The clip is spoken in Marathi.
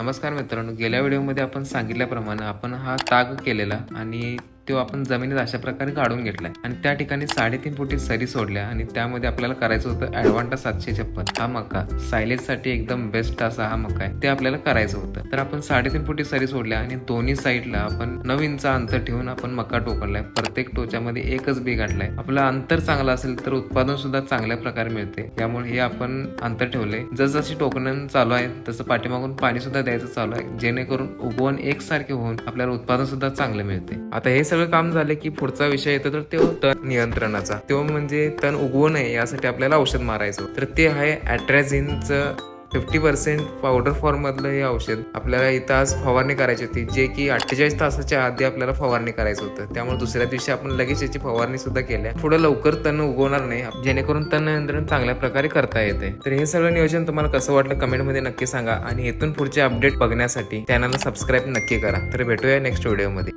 नमस्कार मित्रांनो. गेल्या व्हिडिओमध्ये आपण सांगितल्याप्रमाणे आपण हा ताग केलेला आणि तो आपण जमिनीत अशा प्रकारे काढून घेतलाय. आणि त्या ठिकाणी साडेतीन फुटी सरी सोडल्या आणि त्यामध्ये आपल्याला करायचं होतं ऍडव्हान्टा सातशे छप्पन. हा मका. सायलेजसाठी एकदम बेस्ट असा हा मका आहे. ते आपल्याला करायचं होतं. तर आपण साडेतीन फुटी सरी सोडल्या आणि दोन्ही साईडला आपण नऊ इंच अंतर ठेवून आपण मका टोकरलाय प्रत्येक टोच्यामध्ये एकच बी गाठलाय. आपलं अंतर चांगलं असेल तर उत्पादन सुद्धा चांगल्या प्रकारे मिळते. त्यामुळे हे आपण अंतर ठेवले जसजशी टोकणं चालू आहे तसं पाठीमागून पाणी सुद्धा द्यायचं चालू आहे. जेणेकरून उगवण एकसारखे होऊन आपल्याला उत्पादन सुद्धा चांगलं मिळते. आता हे सगळं काम झालं की पुढचा विषय येतो तर तो तण नियंत्रणाचा. तो म्हणजे तण उगवू नये यासाठी आपल्याला औषध मारायचं. तर ते आहे अट्रॅझिनचं फिफ्टी पर्सेंट पावडर फॉर्म मधलं हे औषध. आपल्याला इथं आज फवारणी करायची होती जे की अठ्ठेचाळीस तासाच्या आधी आपल्याला फवारणी करायचं होतं. त्यामुळे दुसऱ्या दिवशी आपण लगेच याची फवारणी सुद्धा केल्या. पुढे लवकर तण उगवणार नाही जेणेकरून तण नियंत्रण चांगल्या प्रकारे करता येते. तर हे सगळं नियोजन तुम्हाला कसं वाटलं कमेंटमध्ये नक्की सांगा. आणि इथून पुढचे अपडेट बघण्यासाठी चॅनलला सबस्क्राईब नक्की करा. तर भेटूया नेक्स्ट व्हिडिओमध्ये